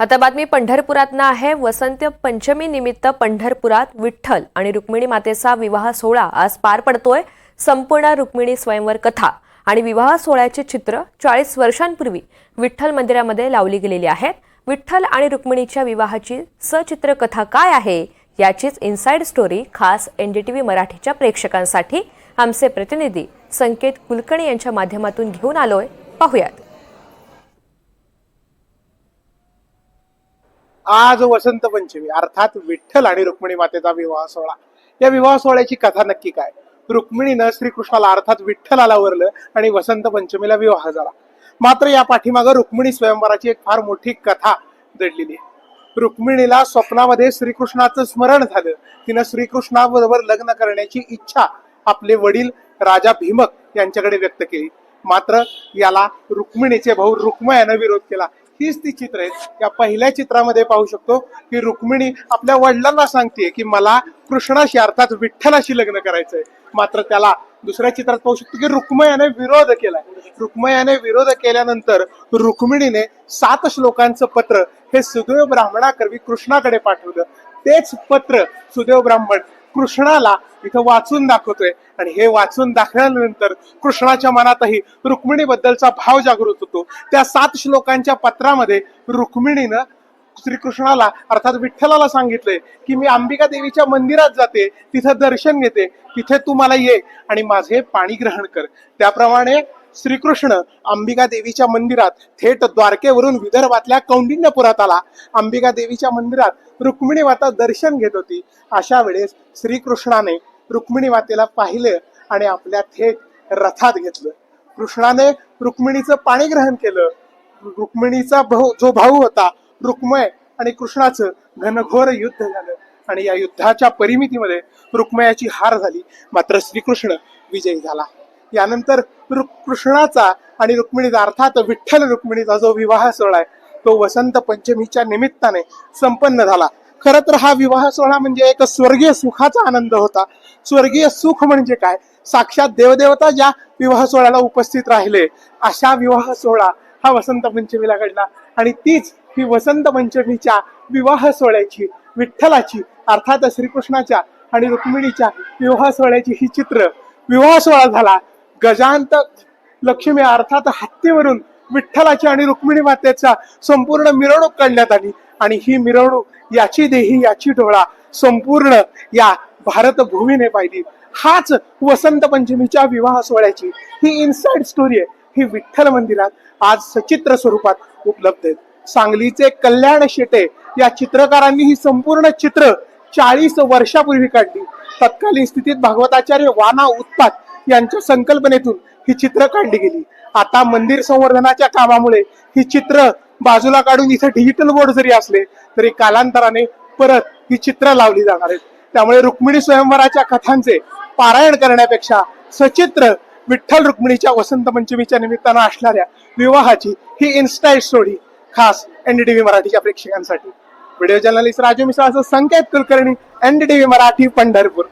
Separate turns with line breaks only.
आता बातमी पंढरपुरातनं आहे. वसंत पंचमी निमित्त पंढरपुरात विठ्ठल आणि रुक्मिणी मातेचा विवाह सोहळा आज पार पडतोय. संपूर्ण रुक्मिणी स्वयंवर कथा आणि विवाह सोहळ्याचे चित्र चाळीस वर्षांपूर्वी विठ्ठल मंदिरामध्ये लावली गेलेली आहेत. विठ्ठल आणि रुक्मिणीच्या विवाहाची सचित्र कथा काय आहे याचीच इनसाइड स्टोरी खास एनडीटीव्ही मराठीच्या प्रेक्षकांसाठी आमचे प्रतिनिधी संकेत कुलकर्णी यांच्या माध्यमातून घेऊन आलोय. पाहुयात.
आज वसंत पंचमी अर्थात विठ्ठल आणि रुक्मिणी मातेचा विवाह सोहळा. या विवाह सोहळ्याची कथा नक्की काय? रुक्मिणीनं श्रीकृष्णाला अर्थात विठ्ठलाला वरलं आणि वसंत पंचमीला विवाह झाला. मात्र या पाठीमागं रुक्मिणी स्वयंवराची एक फार मोठी कथा दडलेली आहे. रुक्मिणीला स्वप्नामध्ये श्रीकृष्णाचं स्मरण झालं. तिनं श्रीकृष्णाबरोबर लग्न करण्याची इच्छा आपले वडील राजा भीमक यांच्याकडे व्यक्त केली. मात्र याला रुक्मिणीचे भाऊ रुक्मयानं विरोध केला. तीच ती चित्र आहेत. या पहिल्या चित्रामध्ये पाहू शकतो की रुक्मिणी आपल्या वडिलांना सांगते की मला कृष्णाशी अर्थात विठ्ठलाशी लग्न करायचंय. मात्र त्याला दुसऱ्या चित्रात पाहू शकतो की रुक्मयाने विरोध केलाय. रुक्मयाने विरोध केल्यानंतर रुक्मिणीने सात श्लोकांचं पत्र हे सुदैव ब्राह्मणाकरवी कृष्णाकडे पाठवलं. तेच पत्र सुदैव ब्राह्मण कृष्णाला इथं वाचून दाखवतोय. आणि हे वाचून दाखवल्यानंतर कृष्णाच्या मनातही रुक्मिणीबद्दलचा भाव जागृत होतो. त्या सात श्लोकांच्या पत्रामध्ये रुक्मिणीनं श्रीकृष्णाला अर्थात विठ्ठलाला सांगितलंय की मी अंबिका देवीच्या मंदिरात जाते तिथं दर्शन घेते तिथे तू मला ये आणि माझे पाणी ग्रहण कर. त्याप्रमाणे श्रीकृष्ण अंबिका देवीच्या मंदिरात थेट द्वारकेवरून विदर्भातल्या कौंडिन्यपुरात आला. अंबिका देवीच्या मंदिरात रुक्मिणी माता दर्शन घेत होती. अशा वेळेस श्रीकृष्णाने रुक्मिणी मातेला पाहिलं आणि आपल्या थेट रथात घेतलं. कृष्णाने रुक्मिणीचं पाणी ग्रहण केलं. रुक्मिणीचा भाऊ जो भाऊ होता रुक्मय आणि कृष्णाचं घनघोर युद्ध झालं. आणि या युद्धाच्या परिमितीमध्ये रुक्मयाची हार झाली. मात्र श्रीकृष्ण विजयी झाला. यानंतर कृष्णाचा आणि रुक्मिणीचा अर्थात विठ्ठल रुक्मिणीचा जो विवाह सोहळा आहे तो वसंत पंचमीच्या निमित्ताने संपन्न झाला. खर तर हा विवाह सोहळा म्हणजे एक स्वर्गीय सुखाचा आनंद होता. स्वर्गीय सुख म्हणजे काय? साक्षात देवदेवता ज्या विवाह सोहळ्याला उपस्थित राहिले अशा विवाह सोहळा हा वसंत पंचमीला घडला. आणि तीच ही वसंत पंचमीच्या विवाह सोहळ्याची विठ्ठलाची अर्थात श्रीकृष्णाच्या आणि रुक्मिणीच्या विवाह सोहळ्याची ही चित्र विवाह सोहळा झाला. गजांत लक्ष्मी अर्थात हत्तीवरून विठ्ठलाची आणि रुक्मिणी मातेचा संपूर्ण मिरवणूक काढण्यात आली. आणि ही मिरवणूक याची देही याची डोळा संपूर्ण या भारत भूमीने पाहिली. हाच वसंत पंचमीच्या विवाह सोहळ्याची ही इनसाइड स्टोरी आहे. ही विठ्ठल मंदिरात आज सचित्र स्वरूपात उपलब्ध आहेत. सांगलीचे कल्याण शेटे या चित्रकारांनी ही संपूर्ण चित्र चाळीस वर्षापूर्वी काढली. तत्कालीन स्थितीत भागवताचार्य वाना उत्पात यांच्या संकल्पनेतून ही चित्र काढली गेली. आता मंदिर संवर्धनाच्या कामामुळे ही चित्र बाजूला काढून इथे डिजिटल बोर्ड जरी असले तरी कालांतराने परत ही चित्र लावली जाणार आहेत. त्यामुळे रुक्मिणी स्वयंवराच्या कथांचे पारायण करण्यापेक्षा सचित्र विठ्ठल रुक्मिणीच्या वसंत पंचमीच्या निमित्तानं असणाऱ्या विवाहाची ही इन्स्टाईट स्टोरी खास एनडीटीव्ही मराठीच्या प्रेक्षकांसाठी. व्हिडिओ जर्नलिस्ट राजू मिसाळचं संकेत कुलकर्णी एनडीटीव्ही मराठी पंढरपूर.